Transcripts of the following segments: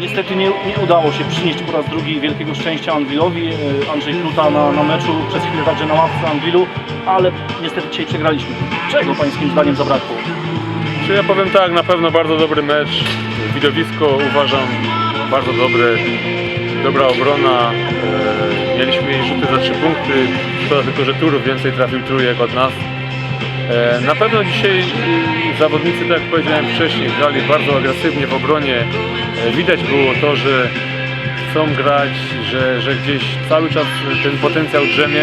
Niestety nie, nie udało się przynieść po raz drugi wielkiego szczęścia Anwilowi. E, Andrzej Kluta na, na meczu, przez chwilę także na ławce Anwilu, ale niestety dzisiaj przegraliśmy. Czego pańskim zdaniem zabrakło? Czy ja powiem tak, na pewno bardzo dobry mecz. Widowisko uważam bardzo dobre. Dobra obrona. E, mieliśmy rzuty za trzy punkty. Szkoda tylko, że Turów więcej trafił trójek od nas. E, na pewno dzisiaj y, zawodnicy, tak jak powiedziałem wcześniej, grali bardzo agresywnie w obronie. E, widać było to, że chcą grać, że, że gdzieś cały czas ten potencjał drzemie.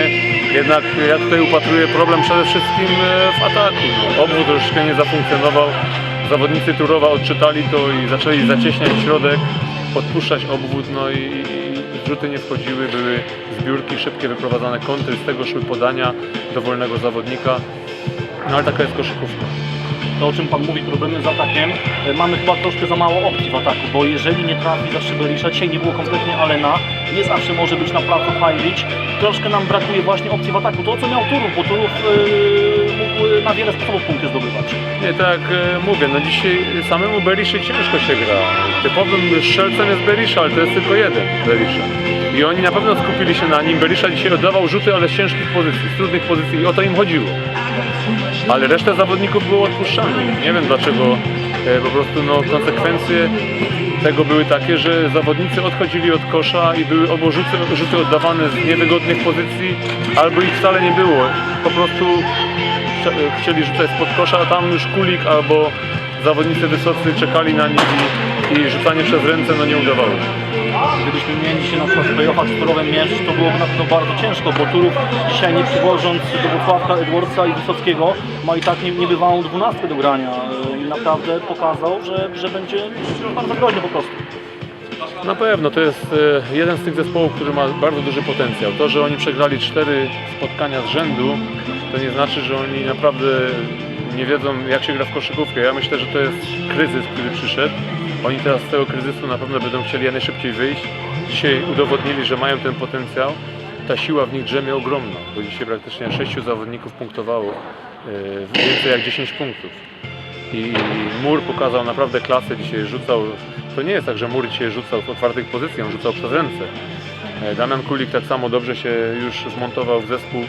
Jednak ja tutaj upatruję problem przede wszystkim e, w ataku. Obwód troszeczkę nie zafunkcjonował. Zawodnicy Turowa odczytali to i zaczęli zacieśniać środek, podpuszczać obwód, no i, rzuty nie wchodziły, były zbiórki, szybkie wyprowadzane kontry, z tego szły podania dowolnego zawodnika. No ale taka jest koszykówka. To o czym Pan mówi, problemy z atakiem. E, Mamy chyba troszkę za mało opcji w ataku, bo jeżeli nie trafi za Szyberisza, dzisiaj nie było kompletnie Alena, nie zawsze może być na placu Hajricz. Troszkę nam brakuje właśnie opcji w ataku. To co miał Turów, bo Turów e, na wiele sposobów punkty zdobywać. Nie, tak e, mówię, no dzisiaj samemu Beriszy ciężko się gra. Typowym strzelcem jest Berisha, ale to jest tylko jeden Berisha. I oni na pewno skupili się na nim. Berisha dzisiaj oddawał rzuty, ale z ciężkich pozycji, z trudnych pozycji i o to im chodziło. Ale reszta zawodników było odpuszczalnych. Nie wiem dlaczego e, po prostu no, konsekwencje tego były takie, że zawodnicy odchodzili od kosza i były albo rzuty, rzuty oddawane z niewygodnych pozycji, albo ich wcale nie było. Po prostu chcieli rzucać spod kosza, a tam już kulik albo zawodnicy wysocy czekali na nich i, i rzucanie przez ręce no nie udawało się. Gdybyśmy mieli się na przykład w playoffach z mierzyć, to byłoby na pewno bardzo ciężko, bo Turów dzisiaj nie przywożąc do Wrocławka Edwardsa i Wysockiego ma i tak nie- niebywałą dwunastkę do grania i naprawdę pokazał, że, że będzie bardzo groźny po prostu. Na pewno to jest e, jeden z tych zespołów, który ma bardzo duży potencjał. To, że oni przegrali cztery spotkania z rzędu, to nie znaczy, że oni naprawdę nie wiedzą, jak się gra w koszykówkę. Ja myślę, że to jest kryzys, który przyszedł. Oni teraz z tego kryzysu na pewno będą chcieli jak najszybciej wyjść. Dzisiaj udowodnili, że mają ten potencjał. Ta siła w nich drzemie ogromna, bo dzisiaj praktycznie sześciu zawodników punktowało e, więcej jak 10 punktów. I Mur pokazał naprawdę klasę, dzisiaj rzucał, to nie jest tak, że Mur dzisiaj rzucał w otwartych pozycjach, rzucał przez ręce. E, Damian Kulik tak samo dobrze się już zmontował w zespół e,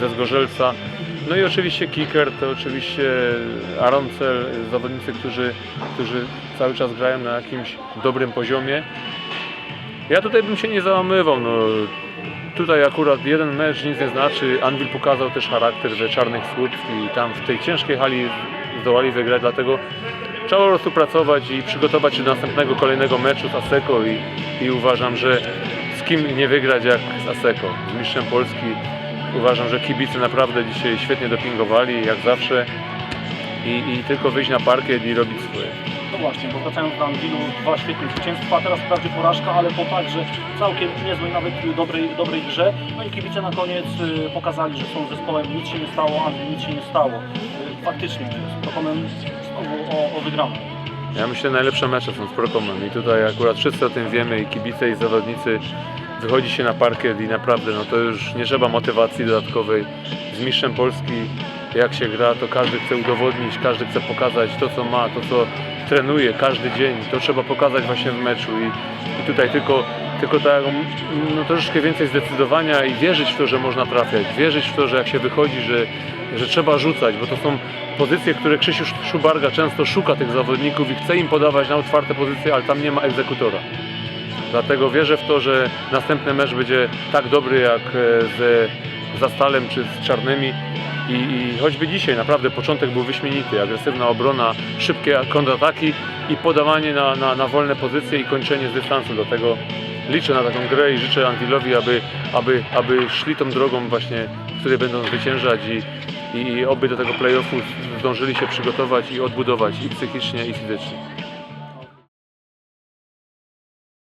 ze Zgorzelca. No i oczywiście Kicker, to oczywiście Aaron Cel, zawodnicy, którzy, którzy cały czas grają na jakimś dobrym poziomie. Ja tutaj bym się nie załamywał, no tutaj akurat jeden mecz nic nie znaczy. Anvil pokazał też charakter we Czarnych Słupsk i tam w tej ciężkiej hali zdołali wygrać, dlatego trzeba po prostu pracować i przygotować się do następnego, kolejnego meczu z Aseko i, i uważam, że z kim nie wygrać jak z Aseko, z mistrzem Polski. Uważam, że kibice naprawdę dzisiaj świetnie dopingowali, jak zawsze i, i tylko wyjść na parkiet i robić swoje. Właśnie, bo wracając do Anwilu, dwa świetne zwycięstwa, teraz wprawdzie porażka, ale po także całkiem niezłej, nawet dobrej, dobrej grze. No i kibice na koniec y, pokazali, że są zespołem, nic się nie stało, Anwil nic się nie stało. Y, Faktycznie, z Prokomem znowu o, o wygraną. Ja myślę, najlepsze mecze są z Prokomem i tutaj akurat wszyscy o tym wiemy i kibice i zawodnicy wychodzi się na parkiet i naprawdę no to już nie trzeba motywacji dodatkowej. Z mistrzem Polski jak się gra, to każdy chce udowodnić, każdy chce pokazać to co ma, to co trenuje każdy dzień. To trzeba pokazać właśnie w meczu i, i tutaj tylko, tylko tak, no, troszeczkę więcej zdecydowania i wierzyć w to, że można trafiać, wierzyć w to, że jak się wychodzi, że, że trzeba rzucać, bo to są pozycje, które Krzysiu Szubarga często szuka tych zawodników i chce im podawać na otwarte pozycje, ale tam nie ma egzekutora. Dlatego wierzę w to, że następny mecz będzie tak dobry jak e, z Zastalem czy z Czarnymi. I, I choćby dzisiaj naprawdę początek był wyśmienity, agresywna obrona, szybkie kontrataki i podawanie na, na, na wolne pozycje i kończenie z dystansu. Dlatego liczę na taką grę i życzę Anwilowi, aby, aby, aby szli tą drogą właśnie, w której będą zwyciężać i, i oby do tego playoffu zdążyli się przygotować i odbudować i psychicznie i fizycznie.